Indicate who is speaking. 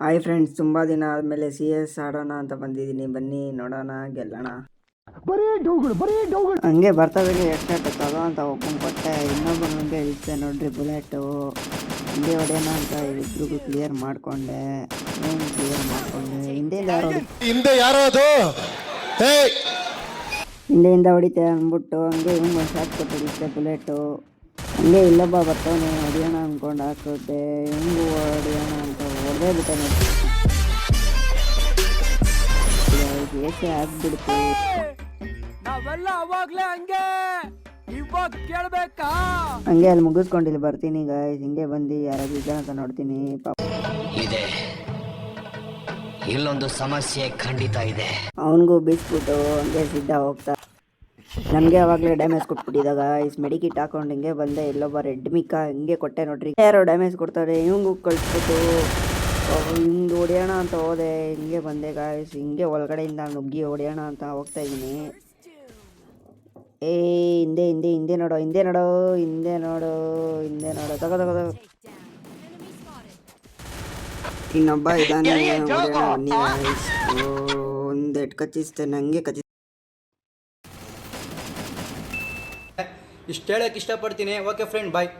Speaker 1: Hi friends ತುಂಬ ದಿನ ಆದಮೇಲೆ ಸಿ ಎಸ್ ಆಡೋಣ ಅಂತ ಬಂದಿದ್ದೀನಿ. ಬನ್ನಿ ನೋಡೋಣ ಗೆಲ್ಲೋಣ. ಹಂಗೆ ಬರ್ತವೆ ಎಷ್ಟೇ ತಗೋ ಅಂತ ಒಬ್ಬನ ಕೊಟ್ಟೆ. ಇನ್ನೊಬ್ಬನ ಹಂಗೆ ಇಳಿಸ್ದೆ ನೋಡ್ರಿ ಬುಲೆಟು ಹಿಂದೆ ಹೊಡೆಯೋಣ ಅಂತ ಇಬ್ಬರಿಗೂ ಕ್ಲಿಯರ್ ಮಾಡಿಕೊಂಡೆ. ಕ್ಲಿಯರ್ ಮಾಡಿಕೊಂಡೆ? ಹಿಂದೆ ಯಾರೋ
Speaker 2: ಹಿಂದೆ ಯಾರೋ ಅದು?
Speaker 1: ಹಿಂದೆಯಿಂದ ಹೊಡಿತೆ ಅಂದ್ಬಿಟ್ಟು ಹಂಗೆ ಹಿಂಗೆ ಒಂದು ಶಾಟ್ ಕೊಟ್ಟು ಇಳಿಸ್ದೆ ಬುಲೆಟು ಹಂಗೆ ಇಲ್ಲೊಬ್ಬ ಬರ್ತಾನೆ ಹೊಡಿಯೋಣ ಅಂದ್ಕೊಂಡು ಹಾಕೋದೆ ಹೆಂಗೂ ಹೊಡಿಯೋಣ ಅಂತ ಹೊಡೆದೇ ಬಿಟ್ಟೆ ಏಕೆ ಆಗ್ಬಿಡ್ತು?
Speaker 3: ನಾವೆಲ್ಲ ಅವಾಗ್ಲೇ ಹಂಗೆ. ಇವಾಗ ಕೇಳ್ಬೇಕಾ?
Speaker 1: ಹಂಗೆ ಅಲ್ಲಿ ಮುಗಿಸ್ಕೊಂಡು ಇಲ್ಲಿ ಬರ್ತೀನಿ ಈಗ ಹಿಂಗೆ ಬಂದು ಯಾರಾದ್ರೂ ಇದ್ದ ಅಂತ ನೋಡ್ತೀನಿ. ಪಾಪ.
Speaker 4: ಇದೆ. ಇಲ್ಲೊಂದು ಸಮಸ್ಯೆ ಖಂಡಿತ ಇದೆ.
Speaker 1: ಅವನಿಗೂ ಬೀಸ್ಬಿಟ್ಟು ಹಂಗೆ ಸಿದ್ಧ ಹೋಗ್ತಾ. ನಮ್ಗೆ ಅವಾಗಲೇ ಡ್ಯಾಮೇಜ್ ಕೊಟ್ಬಿಟ್ಟಿದಾಗ ಇಸ್ ಮೆಡಿಕಿಟ್ ಹಾಕೊಂಡು ಹಿಂಗೆ ಬಂದೆ. ಇಲ್ಲೊಬ್ಬ ರೆಡ್ ಮಿಕ್ಕ ಹಿಂಗೆ ಕೊಟ್ಟೆ ನೋಡ್ರಿ. ಯಾರೋ ಡ್ಯಾಮೇಜ್ ಕೊಡ್ತಾರೆ. ಇವಂಗೂ ಕಳಿಸ್ಬಿಟ್ಟು. ಹಿಂಗೆ ಹೊಡೆಯೋಣ ಅಂತ ಹೋದೆ. ಹಿಂಗೆ ಬಂದೆ ಗಾಯ್ಸ್ ಹಿಂಗೆ ಒಳಗಡೆಯಿಂದ ನುಗ್ಗಿ ಹೊಡೆಯೋಣ ಅಂತ ಹೋಗ್ತಾ ಇದ್ದೀನಿ ಏ ಹಿಂದೆ ಹಿಂದೆ ಹಿಂದೆ ನೋಡು ಹಿಂದೆ ನೋಡು ಹಿಂದೆ ನೋಡು ಹಿಂದೆ ನೋಡು. ತಗೋ ತಗೋ ತಗೋ. ಇನ್ನೊಬ್ಬ ಇದ್ದಾನೆ. ಓ, ಒಂದೆಟ್ ಕಚ್ಚಿಸ್ತೆ ನಂಗೆ ಕಚ್ಚಿ
Speaker 5: ಇಷ್ಟು ಹೇಳಕ್ಕೆ ಇಷ್ಟಪಡ್ತೀನಿ. Okay friend bye